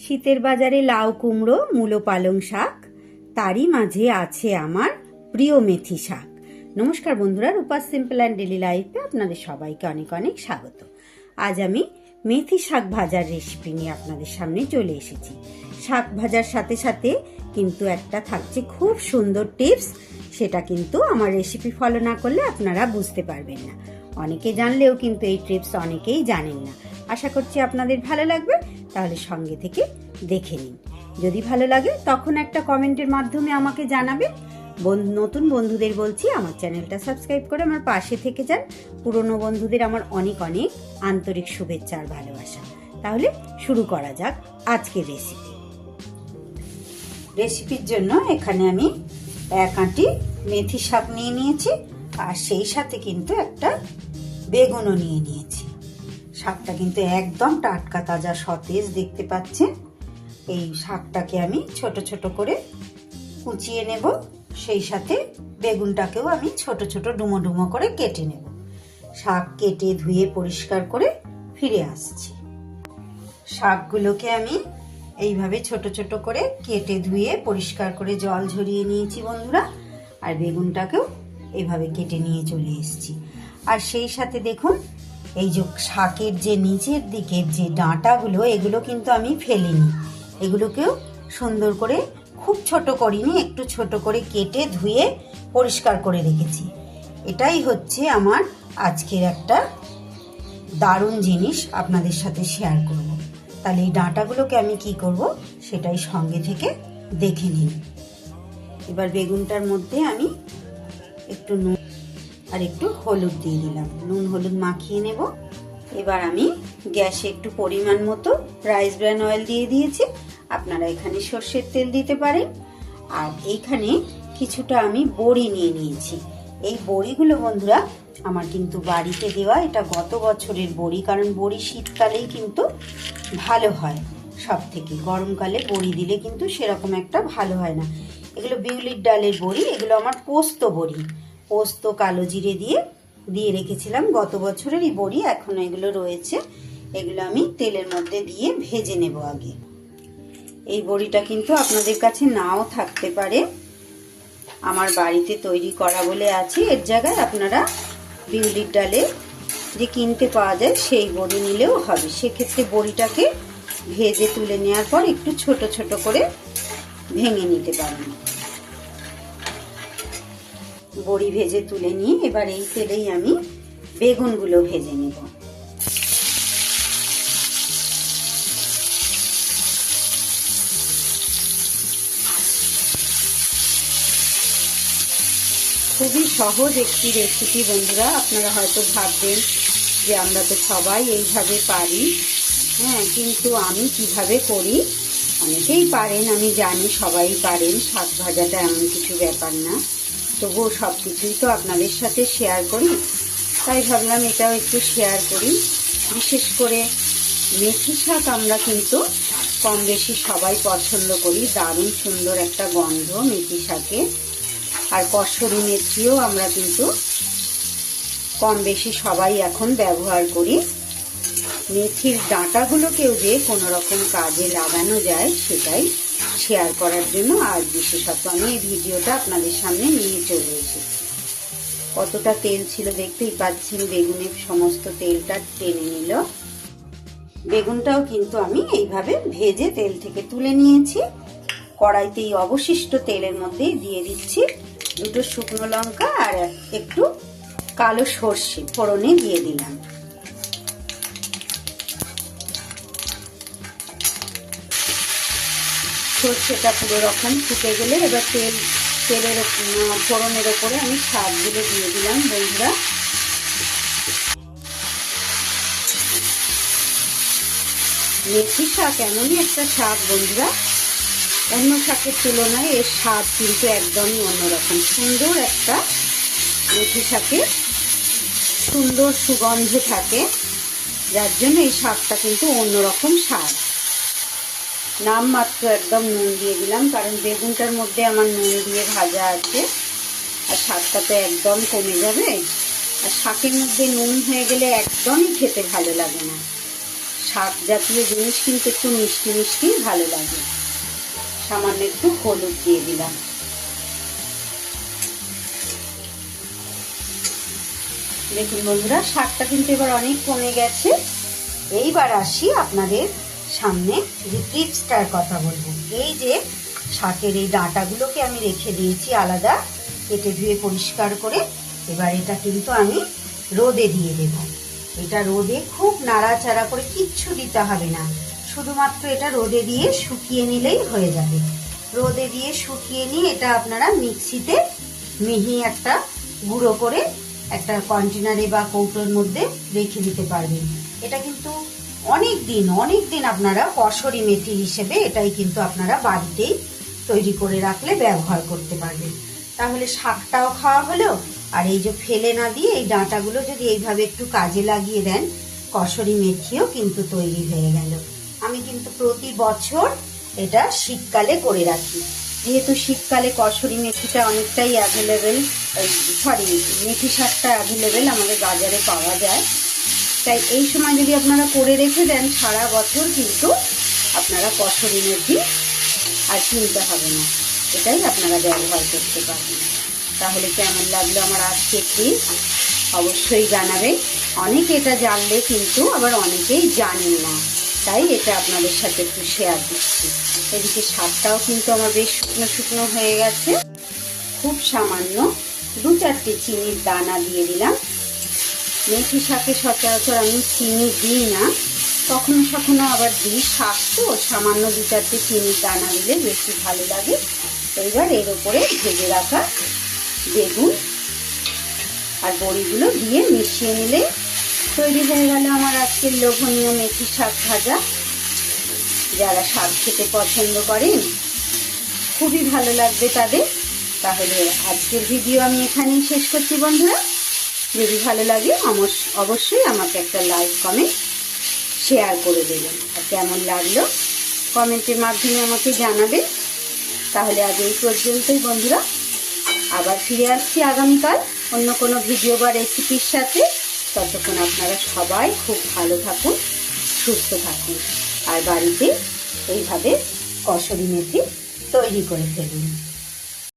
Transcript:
শীতের বাজারে লাউ কুমড়ো, মূলো পালং শাক, তারই মাঝে আছে আমার প্রিয় মেথি শাক। নমস্কার বন্ধুরা, রূপা সিম্পল অ্যান্ড ডেলি লাইফে আপনাদের সবাইকে অনেক অনেক স্বাগত। আজ আমি মেথি শাক ভাজার রেসিপি নিয়ে আপনাদের সামনে চলে এসেছি। শাক ভাজার সাথে সাথে কিন্তু একটা থাকছে খুব সুন্দর টিপস, সেটা কিন্তু আমার রেসিপি ফলো না করলে আপনারা বুঝতে পারবেন না। অনেকে জানলেও কিন্তু এই টিপস অনেকেই জানেন না। আশা করছি আপনাদের ভালো লাগবে। তাহলে সঙ্গে থেকে দেখে নিন। যদি ভালো লাগে, তখন একটা কমেন্টের মাধ্যমে আমাকে জানাবেন। বন- নতুন বন্ধুদের বলছি, আমার চ্যানেলটা সাবস্ক্রাইব করে আমার পাশে থেকে যান। পুরনো বন্ধুদের আমার অনেক অনেক আন্তরিক শুভেচ্ছা আর ভালোবাসা। তাহলে শুরু করা যাক আজকের রেসিপি রেসিপির জন্য এখানে আমি এক আঁটি মেথি শাক নিয়ে নিয়েছি, আর সেই সাথে কিন্তু একটা বেগুনও নিয়ে নিয়েছি। শাকটা কিন্তু একদম টাটকা তাজা সতেজ দেখতে পাচ্ছেন। এই শাকটাকে আমি ছোট ছোট করে কুচিয়ে নেব। সেই সাথে বেগুনটাকেও আমি ছোট ছোট ডুমো ডুমো করে কেটে নেব। শাক কেটে ধুয়ে পরিষ্কার করে ফিরে আসছি। শাকগুলোকে আমি এইভাবে ছোট ছোট করে কেটে ধুয়ে পরিষ্কার করে জল ঝরিয়ে নিয়েছি বন্ধুরা। আর বেগুনটাকেও এইভাবে কেটে নিয়ে চলে এসেছি। আর সেই সাথে দেখুন এই যে শাকের যে নিচের দিকের যে ডাঁটাগুলো, এগুলো কিন্তু আমি ফেলিনি। এগুলোকেও সুন্দর করে খুব ছোট করিনি, একটু ছোট করে কেটে ধুয়ে পরিষ্কার করে রেখেছি। এটাই হচ্ছে আমার আজকের একটা দারুণ জিনিস আপনাদের সাথে শেয়ার করব। তাহলে এই ডাঁটাগুলোকে আমি কি করব সেটাই সঙ্গে থেকে দেখে নিন এবার বেগুনটার মধ্যে আমি একটু নুন আর একটু হলুদ দিয়ে দিলাম। নুন, হলুদ মাখিয়ে নেব। এবার আমি গ্যাসে একটু পরিমাণ মতো রাইস ব্র্যান অয়েল দিয়ে দিয়েছি। আপনারা এখানে সর্ষের তেল দিতে পারেন। আর এইখানে কিছুটা আমি বড়ি নিয়ে নিয়েছি। এই বড়িগুলো বন্ধুরা, আমার কিন্তু বাড়িতে দেওয়া এটা গত বছরের বড়ি, কারণ বড়ি শীতকালেই কিন্তু ভালো হয়। সব থেকে গরমকালে বড়ি দিলে কিন্তু সেরকম একটা ভালো হয় না। এগুলো বিউলির ডালের বড়ি, এগুলো আমার পোস্ত বড়ি। পোস্ত, কালো জিরে দিয়ে দিয়ে রেখেছিলাম। গত বছরেরই বড়ি, এখনও এগুলো রয়েছে। এগুলো আমি তেলের মধ্যে দিয়ে ভেজে নেব আগে। এই বড়িটা কিন্তু আপনাদের কাছে নাও থাকতে পারে। আমার বাড়িতে তৈরি করা বলে আছে। এর জায়গায় আপনারা বিউলির ডালে যে কিনতে পাওয়া যায়, সেই বড়ি নিলেও হবে। সেক্ষেত্রে বড়িটাকে ভেজে তুলে নেওয়ার পর একটু ছোট ছোট করে ভেঙে নিতে পারেন। বড়ি ভেজে তুলে নিয়ে এবার এই তেলেই আমি বেগুনগুলো ভেজে নেব। খুবই সহজ একটি রেসিপি বন্ধুরা, আপনারা হয়তো ভাববেন যে আমরা তো সবাই এইভাবে পারি। হ্যাঁ কিন্তু আমি কীভাবে করি? অনেকেই পারেন, আমি জানি সবাই পারেন, শাক ভাজাটা এমন কিছু ব্যাপার না। তবুও সব কিছুই তো আপনাদের সাথে শেয়ার করি। তাই ভাবলাম এটাও একটু শেয়ার করি। বিশেষ করে মেথি শাক আমরা কিন্তু কম বেশি সবাই পছন্দ করি। দারুণ সুন্দর একটা গন্ধ মেথি শাকে। আর কসুরি মেথিও আমরা কিন্তু কম বেশি সবাই এখন ব্যবহার করি। মেথির ডাঁটাগুলোকেও যে কোনো রকম কাজে লাগানো যায়, সেটাই শেয়ার করার জন্য আর বিশেষত আমি এই ভিডিওটা আপনাদের সামনে নিয়ে চলে এসেছি। কতটা তেল ছিল দেখতেই পাচ্ছেন, বেগুনের সমস্ত তেলটা টেনে নিল। বেগুনটাও কিন্তু আমি এইভাবে ভেজে তেল থেকে তুলে নিয়েছি। কড়াইতে এই অবশিষ্ট তেলের মধ্যেই দিয়ে দিচ্ছি দুটো শুকনো লঙ্কা আর একটু কালো সর্ষে ফোড়নে দিয়ে দিলাম। সর্ষেটা পুরো রকম ফুটে গেলে এবার তেল, তেলের ফোড়নের ওপরে আমি শাকগুলো দিয়ে দিলাম, বন্ধুরা। মেথি শাক এমনই একটা শাক, বন্ধুরা। অন্য শাকের তুলনায় এর স্বাদ কিন্তু একদমই অন্যরকম। সুন্দর একটা মেথি শাকে, সুন্দর সুগন্ধ থাকে। যার জন্য এই শাকটা কিন্তু অন্যরকম স্বাদ। নাম মাত্র একদম নুন দিয়ে দিলাম, কারণ বেগুনটার মধ্যে আমার নুন দিয়ে ভাজা আছে, আর শাকটা তো একদম কমে যাবে। আর শাকের মধ্যে নুন হয়ে গেলে একদমই খেতে ভালো লাগে না। শাক জাতীয় জিনিস কিন্তু একটু মিষ্টি মিষ্টি ভালো লাগে। সামান্য একটু হলুদ দিয়ে দিলাম। দেখুন বন্ধুরা, শাকটা কিন্তু এবার অনেক কমে গেছে। এইবার আসি আপনাদের সামনে যে টিপসটার কথা বলব। এই যে শাকের এই ডাঁটাগুলোকে আমি রেখে দিয়েছি আলাদা, কেটে ধুয়ে পরিষ্কার করে, এবার এটা কিন্তু আমি রোদে দিয়ে দেব। এটা রোদে খুব নাড়াচাড়া করে কিচ্ছু দিতে হবে না। শুধুমাত্র এটা রোদে দিয়ে শুকিয়ে নিলেই হয়ে যাবে। রোদে দিয়ে শুকিয়ে নিয়ে এটা আপনারা মিক্সিতে মিহি একটা গুঁড়ো করে একটা কন্টেনারে বা কৌটোর মধ্যে রেখে দিতে পারবেন। এটা কিন্তু অনেক দিন অনেক দিন আপনারা কসরি মেথি হিসেবে এটাই কিন্তু আপনারা বাড়িতেই তৈরি করে রাখলে ব্যবহার করতে পারবেন। তাহলে শাকটাও খাওয়া হলো, আর এই যে ফেলে না দিয়ে এই ডাঁটাগুলো যদি এইভাবে একটু কাজে লাগিয়ে দেন, কসরি মেথিও কিন্তু তৈরি হয়ে গেল। আমি কিন্তু প্রতি বছর এটা শীতকালে করে রাখি। যেহেতু শীতকালে কসরি মেথিটা অনেকটাই অ্যাভেলেবেল সরি মেথি শাকটা অ্যাভেলেবেল আমাদের বাজারে পাওয়া যায়। তাই এই সময় যদি আপনারা করে রেখে দেন, সারা বছর কিন্তু আপনারা কসরি দিন আর কিনতে হবে না। এটাই আপনারা ব্যবহার করতে পারবেন। তাহলে কেমন লাগল আমার আজকে ট্রিপ অবশ্যই জানাবে অনেকে এটা জানলে কিন্তু আবার অনেকেই জানেন না। তাই এটা আপনাদের সাথে একটু শেয়ার দিচ্ছি এদিকে শাকটাও কিন্তু আমার বেশ শুকনো শুকনো হয়ে গেছে। খুব সামান্য দু চারটে চিনির দানা দিয়ে দিলাম। মেথি শাকে সচরাচর আমি চিনি দিই না। কখনো কখনো আবার দিই শাক তো, সামান্য দু চারটে চিনির দানা দিলে বেশি ভালো লাগে। এবার এর ওপরে ভেজে রাখা বেগুন আর বড়িগুলো দিয়ে মিশিয়ে নিলে তৈরি হয়ে গেল আমার আজকের লোভনীয় মেথি শাক ভাজা। যারা শাক খেতে পছন্দ করেন, খুবই ভালো লাগবে তাদের। তাহলে আজকের ভিডিও আমি এখানেই শেষ করছি বন্ধুরা। যদি ভালো লাগে অবশ্যই আমাকে একটা লাইক, কমেন্ট, শেয়ার করে দেবেন। আর কেমন লাগল, কমেন্টের মাধ্যমে আমাকে জানাবেন। তাহলে আজ এই পর্যন্তই, বন্ধুরা। আবার ফিরে আসছি আগামীকাল অন্য কোনো ভিডিও বা রেসিপির সাথে। ততক্ষণ আপনারা সবাই খুব ভালো থাকুন, সুস্থ থাকুন। আর বাড়িতে এইভাবে কসরি মেথি তৈরি করে ফেলুন।